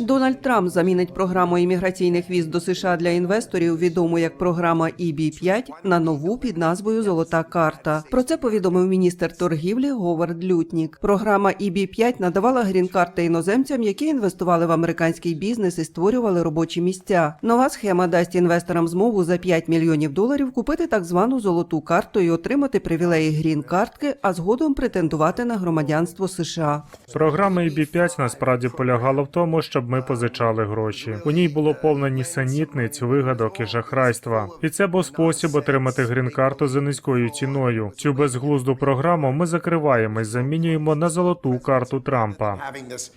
Дональд Трамп замінить програму імміграційних віз до США для інвесторів, відому як програма EB-5, на нову під назвою Золота карта. Про це повідомив міністр торгівлі Говард Лютнік. Програма EB-5 надавала грін-карти іноземцям, які інвестували в американський бізнес і створювали робочі місця. Нова схема дасть інвесторам змогу за 5 мільйонів доларів купити так звану золоту карту і отримати привілеї грін-картки, а згодом претендувати на громадянство США. Програма EB5 насправді полягала в тому, щоб ми позичали гроші. У ній було повно нісенітниць, вигадок і шахрайства. І це був спосіб отримати грін-карту за низькою ціною. Цю безглузду програму ми закриваємо і замінюємо на золоту карту Трампа.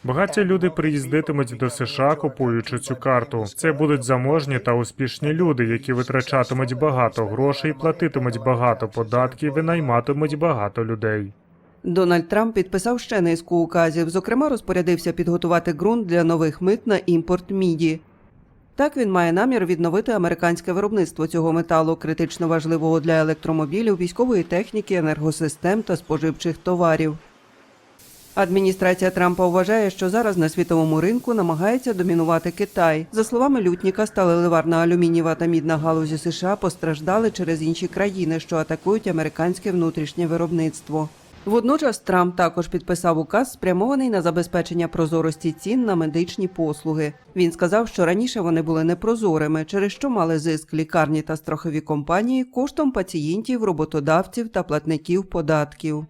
Багаті люди приїздитимуть до США, купуючи цю карту. Це будуть заможні та успішні люди, які витрачатимуть багато грошей, платитимуть багато податків і найматимуть багато людей. Дональд Трамп підписав ще низку указів. Зокрема, розпорядився підготувати ґрунт для нових мит на імпорт міді. Так він має намір відновити американське виробництво цього металу, критично важливого для електромобілів, військової техніки, енергосистем та споживчих товарів. Адміністрація Трампа вважає, що зараз на світовому ринку намагається домінувати Китай. За словами Лютніка, сталеливарна алюмінієва та мідна галузі США постраждали через інші країни, що атакують американське внутрішнє виробництво. Водночас Трамп також підписав указ, спрямований на забезпечення прозорості цін на медичні послуги. Він сказав, що раніше вони були непрозорими, через що мали зиск лікарні та страхові компанії коштом пацієнтів, роботодавців та платників податків.